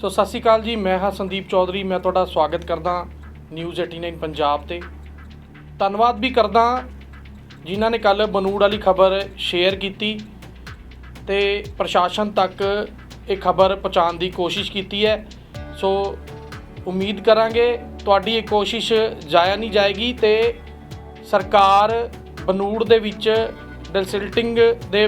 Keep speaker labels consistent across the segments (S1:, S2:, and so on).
S1: ਸੋ ਸਤਿ ਸ਼੍ਰੀ ਅਕਾਲ ਜੀ, ਮੈਂ ਹਾਂ ਸੰਦੀਪ ਚੌਧਰੀ, ਮੈਂ ਤੁਹਾਡਾ ਸਵਾਗਤ ਕਰਦਾ ਨਿਊਜ਼ 89 ਪੰਜਾਬ ਤੇ। ਧੰਨਵਾਦ ਵੀ ਕਰਦਾ ਜਿਨ੍ਹਾਂ ਨੇ ਕੱਲ ਬਨੂੜ ਵਾਲੀ ਖਬਰ ਸ਼ੇਅਰ ਕੀਤੀ ਤੇ ਪ੍ਰਸ਼ਾਸਨ ਤੱਕ ਇਹ ਖਬਰ ਪਹੁੰਚਾਉਣ ਦੀ ਕੋਸ਼ਿਸ਼ ਕੀਤੀ ਹੈ। ਸੋ ਉਮੀਦ ਕਰਾਂਗੇ ਤੁਹਾਡੀ ਇਹ ਕੋਸ਼ਿਸ਼ ਜਾਇਆ ਨਹੀਂ ਜਾਏਗੀ ਤੇ ਸਰਕਾਰ ਬਨੂੜ ਦੇ ਵਿੱਚ ਡਿਸਲਟਿੰਗ ਦੇ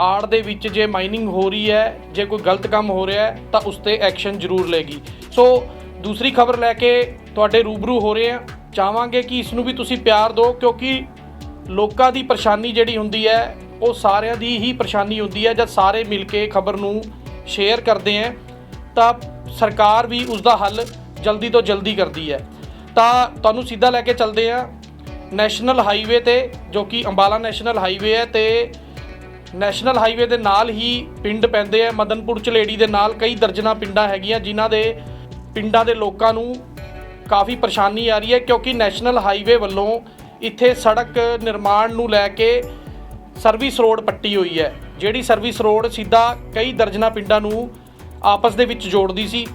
S1: ਆੜ ਦੇ ਵਿੱਚ ਜੇ ਮਾਈਨਿੰਗ ਹੋ ਰਹੀ ਹੈ, ਜੇ ਕੋਈ ਗਲਤ ਕੰਮ ਹੋ ਰਿਹਾ ਹੈ, ਤਾਂ ਉਸ ਤੇ ਐਕਸ਼ਨ ਜ਼ਰੂਰ ਲਏਗੀ। ਸੋ ਦੂਸਰੀ ਖਬਰ ਲੈ ਕੇ ਤੁਹਾਡੇ ਰੂਬਰੂ ਹੋ ਰਹੇ ਹਾਂ। ਚਾਹਾਂਗੇ ਕਿ ਇਸ ਨੂੰ ਵੀ ਤੁਸੀਂ ਪਿਆਰ ਦਿਓ, ਕਿਉਂਕਿ ਲੋਕਾਂ ਦੀ ਪਰੇਸ਼ਾਨੀ ਜਿਹੜੀ ਹੁੰਦੀ ਹੈ, ਉਹ ਸਾਰਿਆਂ ਦੀ ਹੀ ਪਰੇਸ਼ਾਨੀ ਹੁੰਦੀ ਹੈ, ਜਦ ਸਾਰੇ ਮਿਲ ਕੇ ਖਬਰ ਨੂੰ ਸ਼ੇਅਰ ਕਰਦੇ ਹੈ, ਤਾਂ ਸਰਕਾਰ ਵੀ ਉਸ ਦਾ ਹੱਲ ਜਲਦੀ ਤੋਂ ਜਲਦੀ ਕਰਦੀ ਹੈ। ਤਾਂ ਤੁਹਾਨੂੰ ਸਿੱਧਾ ਲੈ ਕੇ ਚੱਲਦੇ ਹਾਂ। ਨੈਸ਼ਨਲ ਹਾਈਵੇ ਤੇ, ਜੋ ਕਿ ਅੰਬਾਲਾ ਨੈਸ਼ਨਲ ਹਾਈਵੇ ਹੈ, ਤੇ ਨੈਸ਼ਨਲ ਹਾਈਵੇ ਦੇ ਨਾਲ ਹੀ ਪਿੰਡ ਪੈਂਦੇ ਆ। ਮਦਨਪੁਰ ਝਲੇੜੀ ਦੇ ਨਾਲ ਕਈ ਦਰਜਨਾ ਪਿੰਡਾਂ ਹੈਗੀਆਂ, ਜਿਨ੍ਹਾਂ ਦੇ ਪਿੰਡਾਂ ਦੇ ਲੋਕਾਂ ਨੂੰ ਕਾਫੀ ਪਰੇਸ਼ਾਨੀ ਆ ਰਹੀ ਹੈ, ਕਿਉਂਕਿ ਨੈਸ਼ਨਲ ਹਾਈਵੇ ਵੱਲੋਂ ਇੱਥੇ ਸੜਕ ਨਿਰਮਾਣ ਨੂੰ ਲੈ ਕੇ ਸਰਵਿਸ ਰੋਡ ਪੱਟੀ ਹੋਈ ਹੈ, ਜਿਹੜੀ ਸਰਵਿਸ ਰੋਡ ਸਿੱਧਾ ਕਈ ਦਰਜਨਾ ਪਿੰਡਾਂ ਨੂੰ ਆਪਸ ਦੇ ਵਿੱਚ ਜੋੜਦੀ ਸੀ।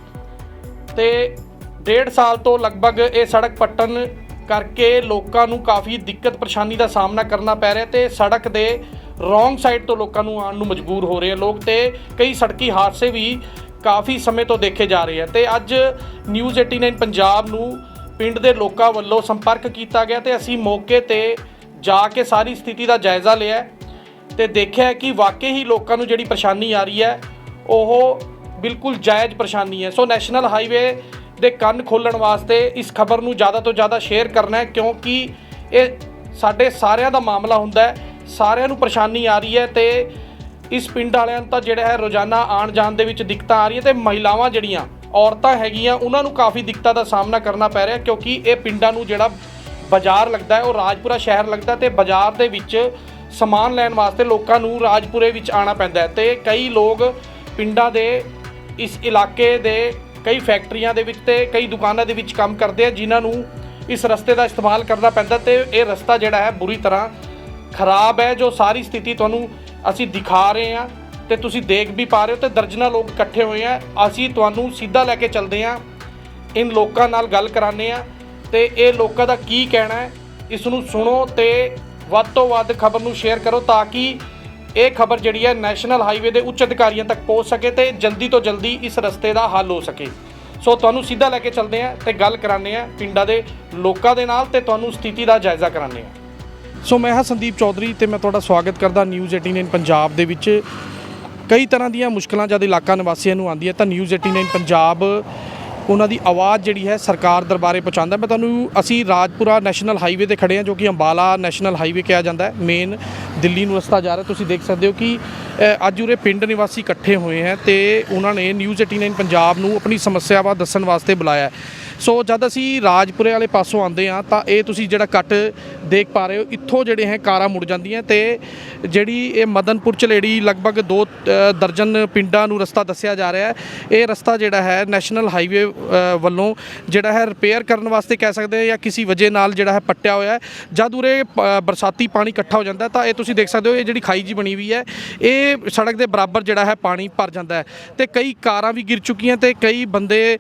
S1: ਤੇ ਡੇਢ ਸਾਲ ਤੋਂ ਲਗਭਗ ਇਹ ਸੜਕ ਪੱਟਣ ਕਰਕੇ ਲੋਕਾਂ ਨੂੰ ਕਾਫੀ ਦਿੱਕਤ ਪਰੇਸ਼ਾਨੀ ਦਾ ਸਾਹਮਣਾ ਕਰਨਾ ਪੈ ਰਿਹਾ ਤੇ ਸੜਕ ਦੇ ਰੋਂਗ ਸਾਈਡ ਤੋਂ ਲੋਕਾਂ ਨੂੰ ਆਉਣ ਨੂੰ ਮਜਬੂਰ ਹੋ ਰਹੇ ਆ ਲੋਕ ਤੇ ਕਈ ਸੜਕੀ ਹਾਦਸੇ ਵੀ ਕਾਫੀ ਸਮੇਂ ਤੋਂ ਦੇਖੇ ਜਾ ਰਹੇ ਆ। ਤੇ ਅੱਜ ਨਿਊਜ਼ 89 ਪੰਜਾਬ ਨੂੰ ਪਿੰਡ ਦੇ ਲੋਕਾਂ ਵੱਲੋਂ ਸੰਪਰਕ ਕੀਤਾ ਗਿਆ ਤੇ ਅਸੀਂ ਮੌਕੇ ਤੇ ਜਾ ਕੇ ਸਾਰੀ ਸਥਿਤੀ ਦਾ ਜਾਇਜ਼ਾ ਲਿਆ ਹੈ ਤੇ ਦੇਖਿਆ ਕਿ ਵਾਕਈ ਹੀ ਲੋਕਾਂ ਨੂੰ ਜਿਹੜੀ ਪਰੇਸ਼ਾਨੀ ਆ ਰਹੀ ਹੈ, ਉਹ ਬਿਲਕੁਲ ਜਾਇਜ਼ ਪਰੇਸ਼ਾਨੀ ਹੈ। ਸੋ ਨੈਸ਼ਨਲ ਹਾਈਵੇ ਦੇ ਕੰਨ ਖੋਲਣ ਵਾਸਤੇ ਇਸ ਖਬਰ ਨੂੰ ਜ਼ਿਆਦਾ ਤੋਂ ਜ਼ਿਆਦਾ ਸ਼ੇਅਰ ਕਰਨਾ ਹੈ ਕਿਉਂਕਿ ਇਹ ਸਾਡੇ ਸਾਰਿਆਂ ਦਾ ਮਾਮਲਾ ਹੁੰਦਾ ਹੈ ਸਾਰਿਆਂ ਨੂੰ ਪਰੇਸ਼ਾਨੀ ਆ ਰਹੀ ਹੈ ਤੇ ਇਸ ਪਿੰਡ ਵਾਲਿਆਂ ਨੂੰ ਤਾਂ ਜਿਹੜਾ ਹੈ ਰੋਜ਼ਾਨਾ ਆਉਣ ਜਾਣ ਦੇ ਵਿੱਚ ਦਿੱਕਤਾਂ ਆ ਰਹੀਆਂ ਤੇ ਮਹਿਲਾਵਾਂ ਜਿਹੜੀਆਂ, ਔਰਤਾਂ ਹੈਗੀਆਂ, ਉਹਨਾਂ ਨੂੰ ਕਾਫੀ ਦਿੱਕਤਾਂ ਦਾ ਸਾਹਮਣਾ ਕਰਨਾ ਪੈ ਰਿਹਾ ਕਿਉਂਕਿ ਇਹ ਪਿੰਡਾਂ ਨੂੰ ਜਿਹੜਾ ਬਾਜ਼ਾਰ ਲੱਗਦਾ ਹੈ, ਉਹ ਰਾਜਪੁਰਾ ਸ਼ਹਿਰ ਲੱਗਦਾ ਤੇ ਬਾਜ਼ਾਰ ਦੇ ਵਿੱਚ ਸਮਾਨ ਲੈਣ ਵਾਸਤੇ ਲੋਕਾਂ ਨੂੰ ਰਾਜਪੁਰੇ ਵਿੱਚ ਆਉਣਾ ਪੈਂਦਾ ਹੈ ਤੇ ਕਈ ਲੋਕ ਪਿੰਡਾਂ ਦੇ ਇਸ ਇਲਾਕੇ ਦੇ ਕਈ ਫੈਕਟਰੀਆਂ ਦੇ ਵਿੱਚ ਤੇ ਕਈ ਦੁਕਾਨਾਂ ਦੇ ਵਿੱਚ ਕੰਮ ਕਰਦੇ ਆ, ਜਿਨ੍ਹਾਂ ਨੂੰ ਇਸ ਰਸਤੇ ਦਾ ਇਸਤੇਮਾਲ ਕਰਨਾ ਪੈਂਦਾ ਤੇ ਇਹ ਰਸਤਾ ਜਿਹੜਾ ਹੈ ਬੁਰੀ ਤਰ੍ਹਾਂ ਖਰਾਬ ਹੈ ਜੋ ਸਾਰੀ ਸਥਿਤੀ ਤੁਹਾਨੂੰ ਅਸੀਂ ਦਿਖਾ ਰਹੇ ਹਾਂ ਤੇ ਤੁਸੀਂ ਦੇਖ ਵੀ ਪਾ ਰਹੇ ਹੋ ਤੇ ਦਰਜਨਾ ਲੋਕ ਇਕੱਠੇ ਹੋਏ ਆ। ਅਸੀਂ ਤੁਹਾਨੂੰ ਸਿੱਧਾ ਲੈ ਕੇ ਚੱਲਦੇ ਹਾਂ। ਇਨ ਲੋਕਾਂ ਨਾਲ ਗੱਲ ਕਰਾਉਂਦੇ ਆ ਤੇ ਇਹ ਲੋਕਾਂ ਦਾ ਕੀ ਕਹਿਣਾ ਹੈ, ਇਸ ਨੂੰ ਸੁਣੋ ਤੇ ਵੱਧ ਤੋਂ ਵੱਧ ਖਬਰ ਨੂੰ ਸ਼ੇਅਰ ਕਰੋ ਤਾਂ ਕਿ ਇਹ ਖਬਰ ਜਿਹੜੀ ਹੈ ਨੈਸ਼ਨਲ ਹਾਈਵੇ ਦੇ ਉੱਚ ਅਧਿਕਾਰੀਆਂ ਤੱਕ ਪਹੁੰਚ ਸਕੇ ਤੇ ਜਲਦੀ ਤੋਂ ਜਲਦੀ ਇਸ ਰਸਤੇ ਦਾ ਹੱਲ ਹੋ ਸਕੇ। ਸੋ ਤੁਹਾਨੂੰ ਸਿੱਧਾ ਲੈ ਕੇ ਚੱਲਦੇ ਆ ਤੇ ਗੱਲ ਕਰਾਉਂਦੇ ਆ ਪਿੰਡਾਂ ਦੇ ਲੋਕਾਂ ਦੇ ਨਾਲ ਤੇ ਤੁਹਾਨੂੰ ਸਥਿਤੀ ਦਾ ਜਾਇਜ਼ਾ ਕਰਾਉਂਦੇ ਆ ਸੋ ਮੈਂ ਹਾਂ ਸੰਦੀਪ ਚੌਧਰੀ ਤੇ ਮੈਂ ਤੁਹਾਡਾ ਸਵਾਗਤ ਕਰਦਾ ਨਿਊਜ਼ 89 ਪੰਜਾਬ ਦੇ ਵਿੱਚ। ਕਈ ਤਰ੍ਹਾਂ ਦੀਆਂ ਮੁਸ਼ਕਲਾਂ ਜਦ ਇਲਾਕਾ ਨਿਵਾਸੀਆਂ ਨੂੰ ਆਉਂਦੀਆਂ, ਤਾਂ ਨਿਊਜ਼ 89 ਪੰਜਾਬ ਉਹਨਾਂ ਦੀ ਆਵਾਜ਼ ਜਿਹੜੀ ਹੈ ਸਰਕਾਰ ਦਰਬਾਰੇ ਪਹੁੰਚਾਉਂਦਾ। ਮੈਂ ਤੁਹਾਨੂੰ, ਅਸੀਂ ਰਾਜਪੁਰਾ ਨੈਸ਼ਨਲ ਹਾਈਵੇ ਤੇ ਖੜੇ ਹਾਂ, ਜੋ ਕਿ ਅੰਬਾਲਾ ਨੈਸ਼ਨਲ ਹਾਈਵੇ ਕਿਹਾ ਜਾਂਦਾ ਹੈ। ਮੇਨ ਦਿੱਲੀ ਨੂੰ ਰਸਤਾ ਜਾ ਰਿਹਾ, ਤੁਸੀਂ ਦੇਖ ਸਕਦੇ ਹੋ ਕਿ ਅੱਜ ਉਰੇ ਪਿੰਡ ਨਿਵਾਸੀ ਇਕੱਠੇ ਹੋਏ ਹੈ ਤੇ ਉਹਨਾਂ ਨੇ ਨਿਊਜ਼ 89 ਪੰਜਾਬ ਨੂੰ ਆਪਣੀ ਸਮੱਸਿਆਵਾਂ ਦੱਸਣ ਵਾਸਤੇ ਬੁਲਾਇਆ ਹੈ। ਸੋ ਜਦ ਅਸੀਂ ਰਾਜਪੁਰੇ ਵਾਲੇ ਪਾਸੋਂ ਆਉਂਦੇ ਆ ਤਾਂ ਇਹ ਤੁਸੀਂ ਜਿਹੜਾ ਕੱਟ ਦੇਖ ਪਾ ਰਹੇ ਹੋ, ਇੱਥੋਂ ਜਿਹੜੇ ਹੈ ਕਾਰਾਂ ਮੁੜ ਜਾਂਦੀਆਂ ਤੇ ਜਿਹੜੀ ਇਹ ਮਦਨਪੁਰ ਚਲੇੜੀ ਲਗਭਗ ਦੋ ਦਰਜਨ ਪਿੰਡਾਂ ਨੂੰ ਰਸਤਾ ਦੱਸਿਆ ਜਾ ਰਿਹਾ ਹੈ। ਇਹ ਰਸਤਾ ਜਿਹੜਾ ਹੈ ਨੈਸ਼ਨਲ ਹਾਈਵੇ ਵੱਲੋਂ ਜਿਹੜਾ ਹੈ ਰਿਪੇਅਰ ਕਰਨ ਵਾਸਤੇ ਕਹਿ ਸਕਦੇ ਹਾਂ ਜਾਂ ਕਿਸੇ ਵਜ੍ਹਾ ਨਾਲ ਜਿਹੜਾ ਹੈ ਪੱਟਿਆ ਹੋਇਆ ਹੈ। ਜਦ ਉਰੇ ਪ- ਬਰਸਾਤੀ ਪਾਣੀ ਇਕੱਠਾ ਹੋ ਜਾਂਦਾ ਤਾਂ ਇਹ ਤੁਸੀਂ ਦੇਖ ਸਕਦੇ ਹੋ, ਇਹ ਜਿਹੜੀ ਖਾਈ ਜੀ ਬਣੀ ਹੋਈ ਹੈ, ਇਹ ਸੜਕ ਦੇ ਬਰਾਬਰ ਜਿਹੜਾ ਹੈ ਪਾਣੀ ਭਰ ਜਾਂਦਾ ਹੈ। ਤੇ ਕਈ ਕਾਰਾਂ ਵੀ ਗਿਰ ਚੁੱਕੀਆਂ ਤੇ ਕਈ ਬੰਦੇ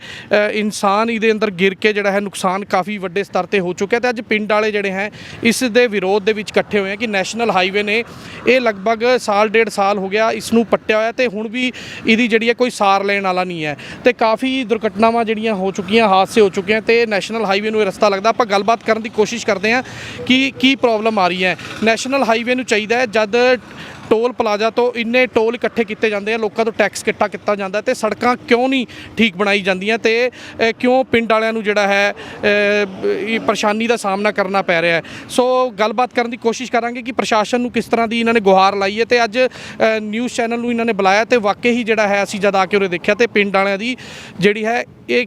S1: ਇਨਸਾਨ ਇਹਦੇ ਅੰਦਰ ਗਿਰ ਕੇ ਜਿਹੜਾ ਹੈ ਨੁਕਸਾਨ ਕਾਫੀ ਵੱਡੇ ਸਤਰ ਤੇ ਹੋ ਚੁੱਕਿਆ ਤੇ ਅੱਜ ਪਿੰਡ ਵਾਲੇ ਜਿਹੜੇ ਹੈ ਇਸ ਦੇ ਵਿਰੋਧ ਦੇ ਵਿੱਚ ਇਕੱਠੇ ਹੋਏ ਆ ਕਿ ਨੈਸ਼ਨਲ ਹਾਈਵੇ ਨੇ ਇਹ ਲਗਭਗ ਸਾਲ ਡੇਢ ਸਾਲ ਹੋ ਗਿਆ ਇਸ ਨੂੰ ਪੱਟਿਆ ਹੋਇਆ ਤੇ ਹੁਣ ਵੀ ਇਹਦੀ ਜਿਹੜੀ ਹੈ ਕੋਈ ਸਾਰ ਲੈਣ ਵਾਲਾ ਨਹੀਂ ਹੈ ਤੇ ਕਾਫੀ ਦੁਰਘਟਨਾਵਾਂ ਜਿਹੜੀਆਂ ਹੋ ਚੁੱਕੀਆਂ, ਹਾਦਸੇ ਹੋ ਚੁੱਕੇ ਆ ਤੇ ਨੈਸ਼ਨਲ ਹਾਈਵੇ ਨੂੰ ਇਹ ਰਸਤਾ ਲੱਗਦਾ। ਆਪਾਂ ਗੱਲਬਾਤ ਕਰਨ ਦੀ ਕੋਸ਼ਿਸ਼ ਕਰਦੇ ਹਾਂ ਕਿ ਕੀ ਪ੍ਰੋਬਲਮ ਆ ਰਹੀ ਹੈ। ਨੈਸ਼ਨਲ ਹਾਈਵੇ ਨੂੰ ਚਾਹੀਦਾ ਹੈ ਜਦ ਟੋਲ ਪਲਾਜ਼ਾ ਤੋਂ ਇੰਨੇ ਟੋਲ ਇਕੱਠੇ ਕੀਤੇ ਜਾਂਦੇ ਆ, ਲੋਕਾਂ ਤੋਂ ਟੈਕਸ ਇਕੱਠਾ ਕੀਤਾ ਜਾਂਦਾ ਤੇ ਸੜਕਾਂ ਕਿਉਂ ਨਹੀਂ ਠੀਕ ਬਣਾਈ ਜਾਂਦੀਆਂ ਤੇ ਕਿਉਂ ਪਿੰਡ ਵਾਲਿਆਂ ਨੂੰ ਜਿਹੜਾ ਹੈ ਇਹ ਪਰੇਸ਼ਾਨੀ ਦਾ ਸਾਹਮਣਾ ਕਰਨਾ ਪੈ ਰਿਹਾ ਹੈ? ਸੋ ਗੱਲਬਾਤ ਕਰਨ ਦੀ ਕੋਸ਼ਿਸ਼ ਕਰਾਂਗੇ ਕਿ ਪ੍ਰਸ਼ਾਸਨ ਨੂੰ ਕਿਸ ਤਰ੍ਹਾਂ ਦੀ ਇਹਨਾਂ ਨੇ ਗੁਹਾਰ ਲਾਈ ਹੈ ਤੇ ਅੱਜ ਨਿਊਜ਼ ਚੈਨਲ ਨੂੰ ਇਹਨਾਂ ਨੇ ਬੁਲਾਇਆ ਤੇ ਵਾਕਈ ਹੀ ਜਿਹੜਾ ਹੈ, ਅਸੀਂ ਜਦ ਆ ਕੇ ਉਰੇ ਦੇਖਿਆ ਤੇ ਪਿੰਡ ਵਾਲਿਆਂ ਦੀ ਜਿਹੜੀ ਹੈ, ਇਹ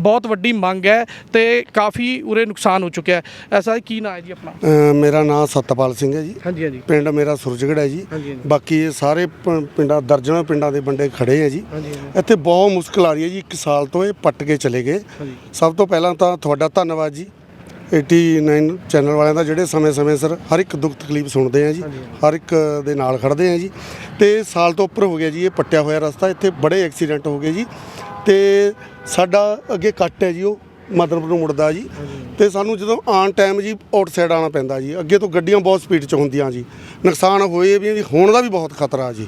S1: ਬਹੁਤ ਵੱਡੀ ਮੰਗ ਹੈ ਤੇ ਕਾਫੀ ਉਰੇ ਨੁਕਸਾਨ ਹੋ ਚੁੱਕਿਆ ਹੈ। ਐਸਾ ਕੀ ਨਾਂ ਹੈ ਜੀ ਆਪਣਾ?
S2: ਅ, ਮੇਰਾ ਨਾਮ ਸਤਪਾਲ ਸਿੰਘ ਹੈ ਜੀ।
S1: ਹਾਂਜੀ ਹਾਂਜੀ।
S2: ਪਿੰਡ ਮੇਰਾ ਸੁਰਜਗੜ ਹੈ ਜੀ।
S1: ਹਾਂਜੀ, ਹਾਂਜੀ।
S2: ਬਾਕੀ ਇਹ ਸਾਰੇ ਪ- ਪਿੰਡਾਂ ਦਰਜਨਾਂ ਪਿੰਡਾਂ ਦੇ ਬੰਦੇ ਖੜੇ ਆ ਜੀ।
S1: ਹਾਂਜੀ
S2: ਇੱਥੇ ਬਹੁਤ ਮੁਸ਼ਕਲ ਆ ਰਹੀ ਹੈ ਜੀ। ਇੱਕ ਸਾਲ ਤੋਂ ਇਹ ਪੱਟ ਕੇ ਚਲੇ ਗਏ।
S1: ਹਾਂਜੀ।
S2: ਸਭ ਤੋਂ ਪਹਿਲਾਂ ਤਾਂ ਤੁਹਾਡਾ ਧੰਨਵਾਦ ਜੀ। 89 ਚੈਨਲ ਵਾਲਿਆਂ ਦਾ ਜਿਹੜੇ ਸਮੇਂ-ਸਮੇਂ ਸਿਰ ਹਰ ਇੱਕ ਦੁੱਖ ਤਕਲੀਫ ਸੁਣਦੇ ਆ ਜੀ। ਹਰ ਇੱਕ ਦੇ ਨਾਲ ਖੜਦੇ ਆ ਜੀ। ਤੇ ਸਾਲ ਤੋਂ ਉੱਪਰ ਹੋ ਗਿਆ ਜੀ। ਇਹ ਪੱਟਿਆ ਹੋਇਆ ਰਸਤਾ। ਇੱਥੇ ਬੜੇ ਐਕਸੀਡੈਂਟ ਹੋ ਗਏ ਜੀ। ਤੇ ਸਾਡਾ ਅੱਗੇ ਕੱਟ ਹੈ ਜੀ ਉਹ ਮਦਨਪੁਰ ਨੂੰ ਮੁੜਦਾ ਜੀ। ਤੇ ਸਾਨੂੰ ਜਦੋਂ ਆਨ ਟਾਈਮ ਜੀ ਆਊਟ ਸਾਈਡ ਆਉਣਾ ਪੈਂਦਾ ਜੀ। ਅੱਗੇ ਤੋਂ ਗੱਡੀਆਂ ਬਹੁਤ ਸਪੀਡ 'ਚ ਹੁੰਦੀਆਂ ਜੀ। ਨੁਕਸਾਨ ਹੋਏ ਵੀ ਹੋਣ ਦਾ ਵੀ ਬਹੁਤ ਖਤਰਾ ਜੀ।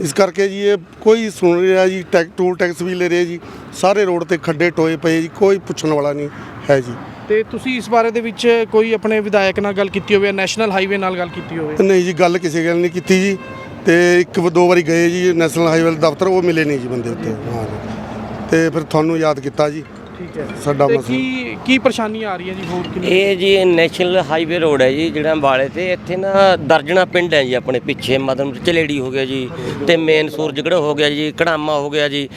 S2: ਇਸ ਕਰਕੇ ਜੀ ਇਹ ਕੋਈ ਸੁਣ ਰਿਹਾ ਜੀ ਟੈਕ ਟੂਲ ਟੈਕਸ ਵੀ ਲੈ ਰਹੇ ਜੀ। ਸਾਰੇ ਰੋਡ ਤੇ ਖੱਡੇ ਟੋਏ ਪਏ ਜੀ ਕੋਈ ਪੁੱਛਣ ਵਾਲਾ ਨਹੀਂ ਹੈ ਜੀ।
S1: ਤੇ ਤੁਸੀਂ ਇਸ ਬਾਰੇ ਦੇ ਵਿੱਚ ਕੋਈ ਆਪਣੇ ਵਿਧਾਇਕ ਨਾਲ ਗੱਲ ਕੀਤੀ ਹੋਵੇ ਨੈਸ਼ਨਲ ਹਾਈਵੇ ਨਾਲ ਗੱਲ ਕੀਤੀ ਹੋਵੇ?
S2: ਨਹੀਂ ਜੀ ਗੱਲ ਕਿਸੇ ਗੱਲ ਨਹੀਂ ਕੀਤੀ ਜੀ। ਤੇ ਇੱਕ ਦੋ ਵਾਰੀ ਗਏ ਜੀ ਨੈਸ਼ਨਲ ਹਾਈਵੇ ਦਫ਼ਤਰ ਉਹ ਮਿਲੇ ਨਹੀਂ ਜੀ ਬੰਦੇ ਉੱਤੇ ਹਾਂ ਜੀ। ਤੇ ਫਿਰ ਤੁਹਾਨੂੰ ਯਾਦ ਕੀਤਾ ਜੀ।
S1: ਠੀਕ ਹੈ।
S2: ਸਾਡਾ
S1: ਤੇ
S2: ਮਸਲਾ
S1: ਕੀ ਕੀ ਪਰੇਸ਼ਾਨੀਆਂ ਆ ਰਹੀਆਂ ਜੀ ਹੋਰ ਕਿੰਨੀ
S3: ਇਹ ਜੀ ਨੈਸ਼ਨਲ ਹਾਈਵੇ ਰੋਡ ਹੈ ਜੀ ਜਿਹੜਾ ਅੰਬਾਲੇ ਤੇ। ਇੱਥੇ ਨਾ ਦਰਜਣਾ ਪਿੰਡ ਹੈ ਜੀ ਆਪਣੇ ਪਿੱਛੇ। ਮਦਨ ਚਲੇੜੀ ਹੋ ਗਿਆ ਜੀ ਤੇ ਮੇਨ ਸੂਰਜਗੜ੍ਹ ਹੋ ਗਿਆ ਜੀ ਕੜਾਮਾ ਹੋ ਗਿਆ ਜੀ।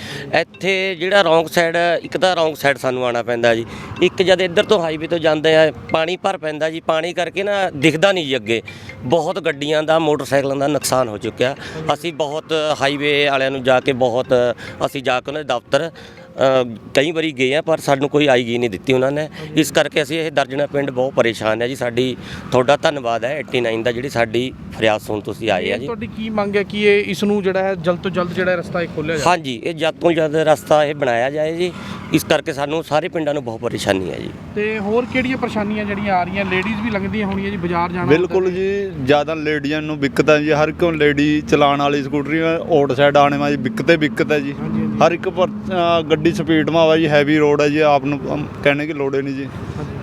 S3: ਇੱਥੇ ਜਿਹੜਾ ਰੌਂਗ ਸਾਈਡ ਇੱਕ ਤਾਂ ਰੌਂਗ ਸਾਈਡ ਸਾਨੂੰ ਆਉਣਾ ਪੈਂਦਾ ਜੀ। ਇੱਕ ਜਦ ਇੱਧਰ ਤੋਂ ਹਾਈਵੇ ਤੋਂ ਜਾਂਦੇ ਆ ਪਾਣੀ ਭਰ ਪੈਂਦਾ ਜੀ। ਪਾਣੀ ਕਰਕੇ ਨਾ ਦਿਖਦਾ ਨਹੀਂ ਜੀ ਅੱਗੇ। ਬਹੁਤ ਗੱਡੀਆਂ ਦਾ ਮੋਟਰਸਾਈਕਲਾਂ ਦਾ ਨੁਕਸਾਨ ਹੋ ਚੁੱਕਿਆ। ਅਸੀਂ ਬਹੁਤ ਹਾਈਵੇ ਵਾਲਿਆਂ ਨੂੰ ਜਾ ਕੇ ਬਹੁਤ ਅਸੀਂ ਜਾ ਕੇ ਉਹਨਾਂ ਦੇ ਦਫ਼ਤਰ ਕਈ ਵਾਰੀ ਗਏ ਆ ਪਰ ਸਾਨੂੰ ਕੋਈ ਆਈ ਗਈ ਨਹੀਂ ਦਿੱਤੀ ਉਹਨਾਂ ਨੇ। ਇਸ ਕਰਕੇ ਅਸੀਂ ਇਹ ਦਰਜਨਾ ਪਿੰਡ ਬਹੁਤ ਪਰੇਸ਼ਾਨ ਹੈ ਜੀ। ਸਾਡੀ ਤੁਹਾਡਾ ਧੰਨਵਾਦ ਹੈ 89 ਦਾ ਜਿਹੜੀ ਸਾਡੀ ਫਰਿਆਦ ਸੁਣ ਤੁਸੀਂ ਆਏ ਆ ਜੀ।
S1: ਤੁਹਾਡੀ ਕੀ ਮੰਗ ਹੈ ਕਿ ਇਹ ਇਸ ਨੂੰ ਜਿਹੜਾ ਹੈ ਜਲਦ ਤੋਂ ਜਲਦ ਜਿਹੜਾ ਰਸਤਾ ਇਹ ਖੋਲਿਆ ਜਾਵੇ?
S3: ਹਾਂਜੀ ਇਹ ਜਦ ਤੋਂ ਜਦ ਰਸਤਾ ਇਹ ਬਣਾਇਆ ਜਾਏ ਜੀ। ਇਸ ਕਰਕੇ ਸਾਨੂੰ ਸਾਰੇ ਪਿੰਡਾਂ ਨੂੰ ਬਹੁਤ ਪਰੇਸ਼ਾਨੀ ਹੈ ਜੀ।
S1: ਤੇ ਹੋਰ ਕਿਹੜੀਆਂ ਪਰੇਸ਼ਾਨੀਆਂ ਜਿਹੜੀਆਂ ਆ ਰਹੀਆਂ? ਲੇਡੀਜ਼ ਵੀ ਲੰਘਦੀਆਂ ਹੋਣੀਆਂ ਜੀ ਬਾਜ਼ਾਰ ਜਾਣਾ
S4: ਬਿਲਕੁਲ ਜੀ ਜ਼ਿਆਦਾ ਲੇਡੀਆਂ ਨੂੰ ਦਿੱਕਤ ਹੈ ਜੀ। ਹਰ ਇੱਕ ਲੇਡੀ ਚਲਾਉਣ ਵਾਲੀ ਸਕੂਟਰੀ ਆਊਟ ਸਾਈਡ ਆਣੇ ਵਾਲੀ ਦਿੱਕਤ ਹੀ ਦਿੱਕਤ ਹੈ ਜੀ। ਹਰ ਇੱਕ ਪਰ ਅ, ਗੱਡੀ ਸਪੀਡ ਮਾ ਵਾ ਜੀ ਹੈਵੀ ਰੋਡ ਹੈ ਜੀ ਆਪ ਨੂੰ ਅਮ, ਕਹਿਣੇ ਦੀ ਲੋੜ ਹੀ ਨਹੀਂ ਜੀ।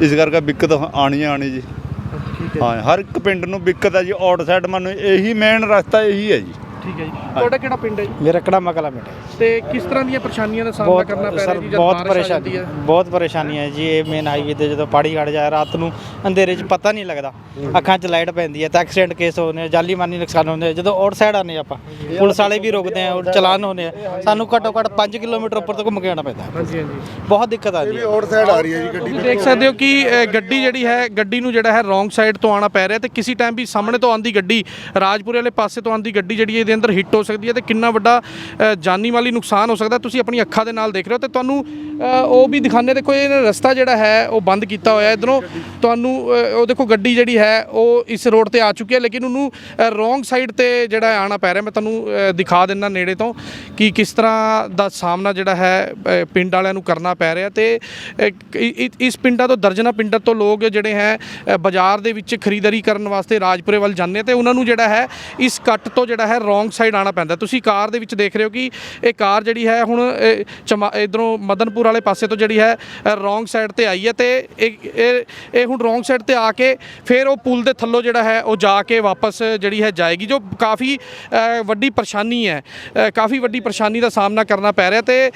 S4: ਇਸ ਕਰਕੇ ਦਿੱਕਤ ਆਣੀ ਆਣੀ ਜੀ।
S1: ਠੀਕ ਹੈ
S4: ਹਾਂ ਹਰ ਇੱਕ ਪਿੰਡ ਨੂੰ ਦਿੱਕਤ ਹੈ ਜੀ ਆਊਟ ਸਾਈਡ ਮੈਨੂੰ ਇਹੀ ਮੇਨ ਰਸਤਾ ਇਹੀ ਹੈ ਜੀ।
S1: ਠੀਕ ਹੈ ਜੀ। ਤੁਹਾਡਾ ਕਿਹੜਾ ਪਿੰਡ ਹੈ ਜੀ?
S5: ਮੇਰਾ ਕੜਾਮਾ ਕਲਾ ਮਿੰਟ ਹੈ
S1: ਤੇ ਕਿਸ ਤਰ੍ਹਾਂ ਦੀਆਂ ਪਰੇਸ਼ਾਨੀਆਂ ਦਾ ਸਾਹਮਣਾ
S5: ਬਹੁਤ
S1: ਕਰਨਾ ਪੈ ਰਿਹਾ
S5: ਸਰ
S1: ਜੀ ਜਦ
S5: ਬਹੁਤ
S1: ਬਾਰਿਸ਼ ਆ ਜਾਂਦੀ
S5: ਪਰੇਸ਼ਾਨੀ
S1: ਹੈ?
S5: ਬਹੁਤ ਪਰੇਸ਼ਾਨੀ ਹੈ ਜੀ। ਇਹ ਮੇਨ ਹਾਈਵੇ ਤੇ ਜਦੋਂ ਪਾੜੀ ਘੜ ਜਾਏ ਰਾਤ ਨੂੰ ਅੰਧੇਰੇ 'ਚ ਪਤਾ ਨਹੀਂ ਲੱਗਦਾ। ਅੱਖਾਂ 'ਚ ਲਾਈਟ ਪੈਂਦੀ ਹੈ ਤਾਂ ਐਕਸੀਡੈਂਟ ਕੇਸ ਹੋਣੇ ਆ, ਜਾਲੀ ਮਾਨੀ ਨੁਕਸਾਨ ਹੁੰਦੇ ਆ। ਜਦੋਂ ਆਊਟ ਸਾਈਡ ਆਨੇ ਆਪਾਂ ਪੁਲਿਸ ਵਾਲੇ ਵੀ ਰੋਕਦੇ ਆ ਔਰ ਚਲਾਨ ਹੋਣੇ ਆ। ਸਾਨੂੰ ਘੱਟੋ ਘੱਟ 5 ਕਿਲੋਮੀਟਰ ਉੱਪਰ ਤੋਂ ਘੁੰਮ ਕੇ ਆਉਣਾ ਪੈਂਦਾ
S1: ਹਾਂਜੀ ਹਾਂਜੀ।
S5: ਬਹੁਤ ਦਿੱਕਤ ਆਉਂਦੀ ਹੈ।
S2: ਆਊਟ ਸਾਈਡ ਆ ਰਹੀ ਹੈ ਜੀ ਗੱਡੀ
S1: ਤੁਸੀਂ ਦੇਖ ਸਕਦੇ ਹੋ ਕਿ ਅ, ਗੱਡੀ ਜਿਹੜੀ ਹੈ ਗੱਡੀ ਨੂੰ ਜਿਹੜਾ ਹੈ ਰੋਂਗ ਸਾਈਡ ਤੋਂ ਆਣਾ ਪੈ ਰਿਹਾ ਤੇ ਕਿਸੇ ਟਾਈਮ ਵੀ ਸਾਹਮਣੇ ਤੋਂ ਆਂਦੀ ਗੱਡੀ ਰਾਜਪੁਰੇ ਵਾਲੇ ਪਾਸੇ ਤੋਂ ਆਂਦੀ ਗੱਡੀ ਜਿਹੜੀ ਇਹਦੇ ਅੰਦਰ ਹਿੱਟ ਹੋ ਸਕਦੀ ਹੈ ਤੇ ਕਿੰਨਾ ਵੱਡਾ ਜਾਨੀ ਮਾਲੀ ਨੁਕਸਾਨ ਹੋ ਸਕਦਾ। ਤੁਸੀਂ ਆਪਣੀ ਅੱਖਾਂ ਦੇ ਨਾਲ ਦੇਖ ਰਹੇ ਹੋ ਤੇ ਤੁਹਾਨੂੰ ਉਹ ਵੀ ਦਿਖਾਣੇ ਦੇਖੋ, ਇਹ ਰਸਤਾ ਜਿਹੜਾ ਹੈ, ਉਹ ਬੰਦ ਕੀਤਾ ਹੋਇਆ ਇਧਰੋਂ ਤੁਹਾਨੂੰ ਉਹ ਦੇਖੋ ਗੱਡੀ ਜਿਹੜੀ ਹੈ, ਉਹ ਇਸ ਰੋਡ ਤੇ ਆ ਚੁੱਕੀ ਹੈ, ਲੇਕਿਨ ਉਹਨੂੰ ਰੋਂਗ ਸਾਈਡ ਤੇ ਜਿਹੜਾ ਆਣਾ ਪੈ ਰਿਹਾ। ਮੈਂ ਤੁਹਾਨੂੰ ਦਿਖਾ ਦਿੰਦਾ ਨੇੜੇ ਤੋਂ ਕਿ ਕਿਸ ਤਰ੍ਹਾਂ ਦਾ ਸਾਹਮਣਾ ਜਿਹੜਾ ਹੈ ਪਿੰਡ ਵਾਲਿਆਂ ਨੂੰ ਕਰਨਾ ਪੈ ਰਿਹਾ ਤੇ ਇਸ ਪਿੰਡਾਂ ਤੋਂ ਦਰਜਨਾ ਪਿੰਡਾਂ ਤੋਂ ਲੋਕ ਜਿਹੜੇ ਹੈ ਬਾਜ਼ਾਰ ਦੇ ਵਿੱਚ ਖਰੀਦਦਾਰੀ ਕਰਨ ਵਾਸਤੇ ਰਾਜਪੁਰੇ ਵੱਲ ਜਾਂਦੇ ਤੇ ਉਹਨਾਂ ਨੂੰ ਜਿਹੜਾ ਹੈ, ਇਸ ਕੱਟ ਤੋਂ ਜਿਹੜਾ ਹੈ ਰੋਂਗ ਸਾਈਡ ਆਣਾ ਪੈਂਦਾ। ਤੁਸੀਂ ਕਾਰ ਦੇ ਵਿੱਚ ਦੇਖ ਰਹੇ ਹੋ ਕਿ ਇਹ ਕਾਰ ਜਿਹੜੀ ਹੈ ਹੁਣ ਇਧਰੋਂ ਮਦਨਪੁਰ ਵਾਲੇ ਪਾਸੇ ਤੋਂ ਜਿਹੜੀ ਹੈ ਰੋਂਗ ਸਾਈਡ ਤੇ ਆਈ ਹੈ ਤੇ ਇਹ ਇਹ ਹੁਣ ਰੋਂਗ ਸਾਈਡ ਤੇ ਆ ਕੇ ਫਿਰ ਉਹ ਪੁਲ ਦੇ ਥੱਲੋਂ ਜਿਹੜਾ ਹੈ ਉਹ ਜਾ ਕੇ ਵਾਪਸ ਜਿਹੜੀ ਹੈ ਜਾਏਗੀ ਜੋ ਕਾਫੀ ਵੱਡੀ ਪਰੇਸ਼ਾਨੀ ਹੈ। ਕਾਫੀ ਵੱਡੀ ਪਰੇਸ਼ਾਨੀ ਦਾ ਸਾਹਮਣਾ ਕਰਨਾ ਪੈ ਰਿਹਾ ਤੇ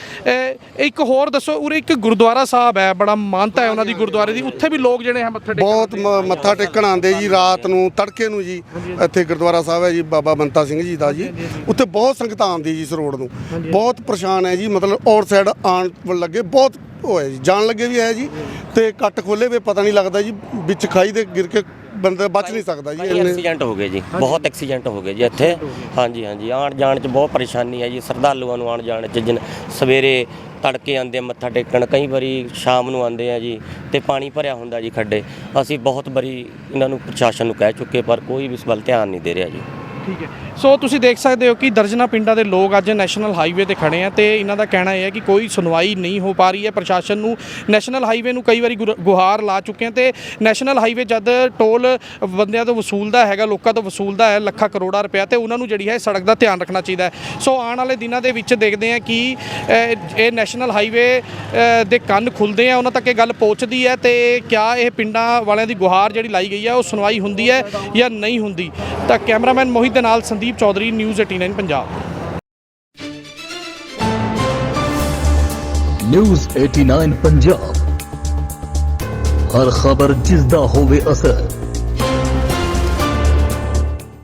S1: ਇੱਕ ਹੋਰ ਦੱਸੋ ਉਰੇ ਇੱਕ ਗੁਰਦੁਆਰਾ ਸਾਹਿਬ ਹੈ ਬੜਾ ਮਾਨਤਾ ਹੈ ਉਹਨਾਂ ਦੀ ਗੁਰਦੁਆਰੇ ਦੀ। ਉੱਥੇ ਵੀ ਲੋਕ ਜਿਹੜੇ ਹੈ ਮੱਥਾ ਟੇਕਣ
S2: ਬਹੁਤ ਮੱਥਾ ਟੇਕਣ ਆਉਂਦੇ ਜੀ ਰਾਤ ਨੂੰ ਤੜਕੇ ਨੂੰ ਜੀ। ਇੱਥੇ ਗੁਰਦੁਆਰਾ ਸਾਹਿਬ ਹੈ ਜੀ ਬਾਬਾ ਬੰਤਾ ਸਿੰਘ ਜੀ ਦਾ ਜੀ। ਉੱਥੇ ਬਹੁਤ ਸੰਗਤਾਂ ਆਉਂਦੀ ਜੀ ਇਸ ਰੋਡ ਨੂੰ। ਬਹੁਤ ਪਰੇਸ਼ਾਨ ਹੈ ਜੀ ਮਤਲਬ ਆਊਟ ਸਾਈਡ ਆਉਣ ਲੱਗੇ ਬਹੁਤ ਉਹ ਹੈ ਜੀ ਜਾਣ ਲੱਗੇ ਵੀ ਹੈ ਜੀ ਤੇ ਕੱਟ ਖੋਲੇ ਵੇ ਪਤਾ ਨਹੀਂ ਲੱਗਦਾ ਜੀ ਵਿੱਚ ਖਾਈ ਦੇ ਗਿਰ ਕੇ ਬੰਦਾ ਬਚ ਨਹੀਂ ਸਕਦਾ ਜੀ
S3: ਐਕਸੀਡੈਂਟ ਹੋ ਗਏ ਜੀ ਬਹੁਤ ਐਕਸੀਡੈਂਟ ਹੋ ਗਏ ਜੀ ਇੱਥੇ। ਹਾਂਜੀ ਹਾਂਜੀ ਆਉਣ ਜਾਣ 'ਚ ਬਹੁਤ ਪਰੇਸ਼ਾਨੀ ਹੈ ਜੀ ਸਰਦਾਲੂਆਂ ਨੂੰ ਆਉਣ ਜਾਣ 'ਚ ਜਿਨ ਸਵੇਰੇ ਤੜਕੇ ਆਉਂਦੇ ਆ ਮੱਥਾ ਟੇਕਣ ਕਈ ਵਾਰੀ ਸ਼ਾਮ ਨੂੰ ਆਉਂਦੇ ਆ ਜੀ ਤੇ ਪਾਣੀ ਭਰਿਆ ਹੁੰਦਾ ਜੀ ਖੱਡੇ। ਅਸੀਂ ਬਹੁਤ ਵਾਰੀ ਇਹਨਾਂ ਨੂੰ ਪ੍ਰਸ਼ਾਸਨ ਨੂੰ ਕਹਿ ਚੁੱਕੇ ਪਰ ਕੋਈ ਵੀ ਇਸ ਵੱਲ ਧਿਆਨ ਨਹੀਂ ਦੇ ਰਿਹਾ ਜੀ।
S1: ਠੀਕ ਹੈ। ਸੋ ਤੁਸੀਂ ਦੇਖ ਸਕਦੇ ਹੋ ਕਿ ਦਰਜਨਾ ਪਿੰਡਾਂ ਦੇ ਲੋਕ ਅੱਜ ਨੈਸ਼ਨਲ ਹਾਈਵੇ ਤੇ ਖੜੇ ਆ ਤੇ ਇਹਨਾਂ ਦਾ ਕਹਿਣਾ ਇਹ ਹੈ ਕਿ ਕੋਈ ਸੁਣਵਾਈ ਨਹੀਂ ਹੋ ਪਾ ਰਹੀ ਹੈ। ਪ੍ਰਸ਼ਾਸਨ ਨੂੰ ਨੈਸ਼ਨਲ ਹਾਈਵੇ ਨੂੰ ਕਈ ਵਾਰੀ ਗੁਰ- ਗੁਹਾਰ ਲਾ ਚੁੱਕੇ ਆ ਤੇ ਨੈਸ਼ਨਲ ਹਾਈਵੇ ਜਦ ਟੋਲ ਬੰਦਿਆਂ ਤੋਂ ਵਸੂਲਦਾ ਹੈਗਾ, ਲੋਕਾਂ ਤੋਂ ਵਸੂਲਦਾ ਹੈ, ਲੱਖਾਂ ਕਰੋੜਾਂ ਰੁਪਇਆ ਤੇ ਉਹਨਾਂ ਨੂੰ ਜਿਹੜੀ ਹੈ ਸੜਕ ਦਾ ਧਿਆਨ ਰੱਖਣਾ ਚਾਹੀਦਾ ਹੈ। ਸੋ ਆਉਣ ਵਾਲੇ ਦਿਨਾਂ ਦੇ ਵਿੱਚ ਦੇਖਦੇ ਆ ਕਿ ਇਹ ਨੈਸ਼ਨਲ ਹਾਈਵੇ ਦੇ ਕੰਨ ਖੁੱਲਦੇ ਆ, ਉਹਨਾਂ ਤੱਕ ਇਹ ਗੱਲ ਪਹੁੰਚਦੀ ਹੈ ਤੇ ਕਿਆ ਇਹ ਪਿੰਡਾਂ ਵਾਲਿਆਂ ਦੀ ਗੁਹਾਰ ਜਿਹੜੀ ਲਾਈ ਗਈ ਹੈ, ਉਹ ਸੁਣਵਾਈ ਹੁੰਦੀ ਹੈ ਜਾਂ ਨਹੀਂ ਹੁੰਦੀ? ਤਾਂ ਕੈਮਰਾਮੈਨ ਮੋਹਿਤ ਦੇ ਨਾਲ ਸੰਦੀਪ ਚੌਧਰੀ ਨਿਊਜ਼ 89 ਪੰਜਾਬ।
S6: ਨਿਊਜ਼ 89 ਪੰਜਾਬ। ਹਰ ਖਬਰ ਜਿਸ ਦਾ ਹੋਵੇ ਅਸਰ।